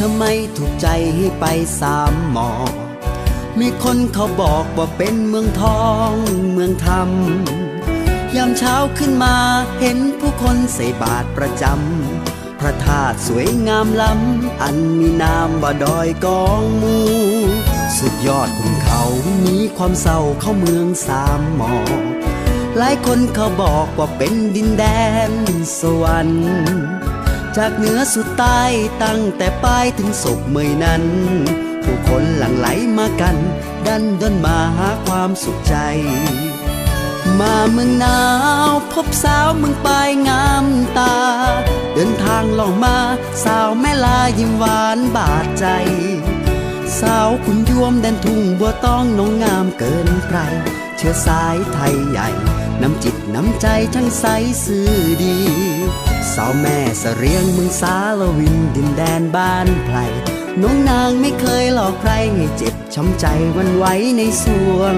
ทำไมถูกใจให้ไปสามหมอ มีคนเขาบอกว่าเป็นเมืองทองเมืองธรรม ยามเช้าขึ้นมาเห็นผู้คนใส่บาตรประจำ พระธาตุสวยงามล้ำ อันมีนามว่าดอยกองมู สุดยอดขุนเขามีความเศร้าเข้าเมืองสามหมอ หลายคนเขาบอกว่าเป็นดินแดนสวรรค์ จากเหนือสุดใต้ตั้งแต่ปลายถึงศกเมยนั้น ผู้คนหลั่งไหลมากัน ดันดนมาหาความสุขใจ มาเมืองหนาว พบสาวเมืองปลายงามตา เดินทางล่องมาสาวแม่ลายิ้มหวานบาดใจ สาวคุณยวมแดนทุ่งบัวต้องน้องงามเกินใคร เชื้อสายไทยใหญ่ น้ำจิตน้ำใจช่างใสซื่อดี สาวแม่เสรียงเมืองสาลวินดินแดนบ้านไพรน้องนางไม่เคยหลอกใครให้เจ็บช้ำใจวันไหวในสวง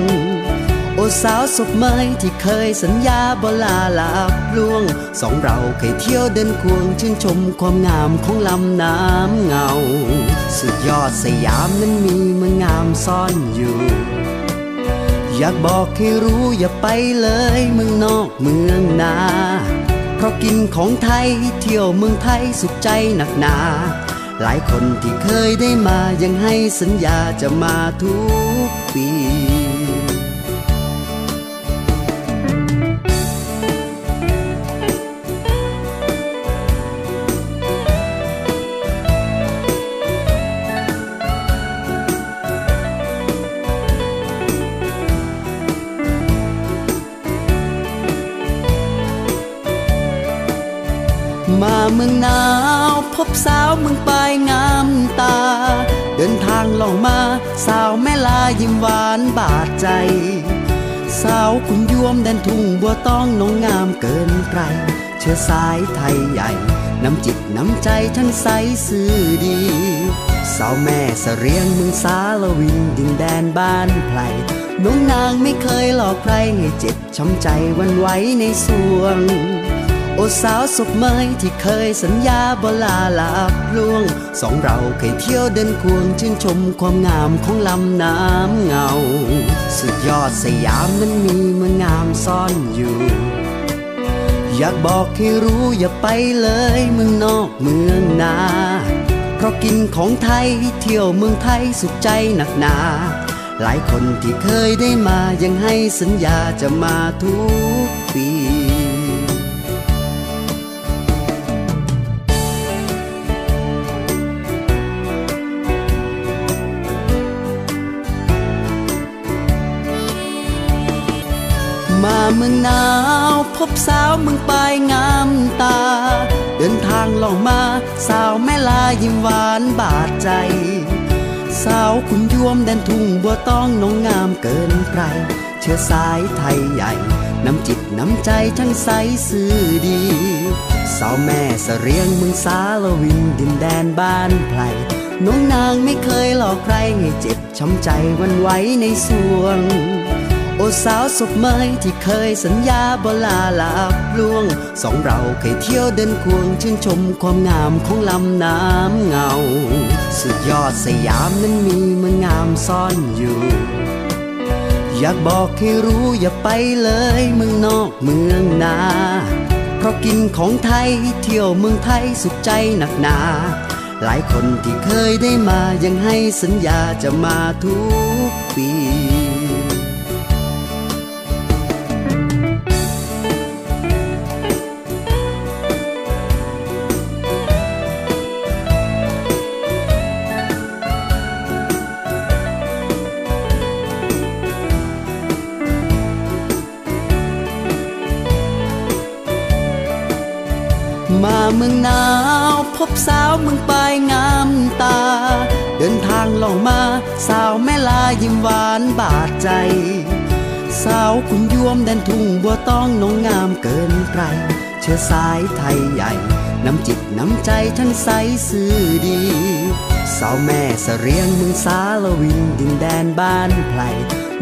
โอสาวศพเมยที่เคยสัญญาบลาลาบล่วง สองเราเคยเที่ยวเดินควง ชื่นชมความงามของลำน้ำเงา สุดยอดสยามนั้นมีเมืองงามซ่อนอยู่ อยากบอกให้รู้อย่าไปเลยเมืองนอกเมืองนา เพราะกินของไทยเที่ยวเมืองไทยสุขใจหนักหนา หลายคนที่เคยได้มายังให้สัญญาจะมาทุกปี เมืองหนาว พบสาวเมืองปลายงามตา เดินทางล่องมาสาวแม่ลายิ้มหวานบาดใจ สาวคุณยวมแดนทุ่งบัวต้องน้องงามเกินใคร เชื้อสายไทยใหญ่ น้ำจิตน้ำใจทั้งใสซื่อดี สาวแม่เสรียงเมืองสาลวินดินแดนบ้านไพรน้องนางไม่เคยหลอกใครให้เจ็บช้ำใจวันไหวในสวง โอสาวศพเมยที่เคยสัญญาบลาลาบล่วง สองเราเคยเที่ยวเดินควงชื่นชมความงามของลำน้ำเงา สุดยอดสยามนั้นมีเมืองงามซ่อนอยู่ อยากบอกให้รู้อย่าไปเลยเมืองนอกเมืองนา เพราะกินของไทยเที่ยวเมืองไทยสุขใจหนักหนาหลายคนที่เคยได้มายังให้สัญญาจะมาทุกปี มาเมืองหนาว พบสาวเมืองปลายงามตา เดินทางลองมาสาวแม่ลายิ้มหวานบาดใจ สาวคุณยวมแดนทุ่งบัวต้องน้องงามเกินใคร เชื้อสายไทยใหญ่ น้ำจิตน้ำใจช่างใสซื่อดี สาวแม่เสรียงเมืองสาลวินดินแดนบ้านไพรน้องนางไม่เคยหลอกใครให้เจ็บช้ำใจวันไหวในสวง โอสาวศพเมยที่เคยสัญญาบลาลาบล่วง สองเราเคยเที่ยวเดินควง ชื่นชมความงามของลำน้ำเงา สุดยอดสยามนั้นมีเมืองงามซ่อนอยู่ อยากบอกให้รู้อย่าไปเลยเมืองนอกเมืองนา เพราะกินของไทยเที่ยวเมืองไทยสุขใจหนักหนา หลายคนที่เคยได้มายังให้สัญญาจะมาทุกปี เมืองหนาว พบสาวเมืองปลายงามตา เดินทางล่องมาสาวแม่ลายิ้มหวานบาดใจ สาวคุณยวมแดนทุ่งบัวต้องน้องงามเกินใคร เชื้อสายไทยใหญ่ น้ำจิตน้ำใจทั้งใสซื่อดี สาวแม่เสรียงเมืองสาลวินดินแดนบ้านไพร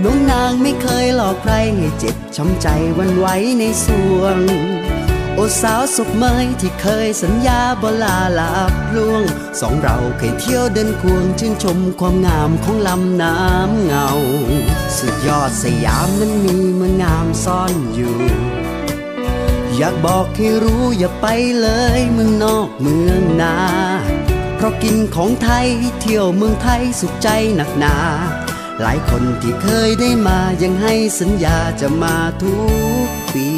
น้องนางไม่เคยหลอกใครให้เจ็บช้ำใจวันไหวในสวง โอสาวศพเมยที่เคยสัญญาบลาลาบล่วง สองเราเคยเที่ยวเดินควงชื่นชมความงามของลำน้ำเงา สุดยอดสยามนั้นมีเมืองงามซ่อนอยู่ อยากบอกให้รู้อย่าไปเลยเมืองนอกเมืองนา เพราะกินของไทยเที่ยวเมืองไทยสุขใจหนักหนา หลายคนที่เคยได้มายังให้สัญญาจะมาทุกปี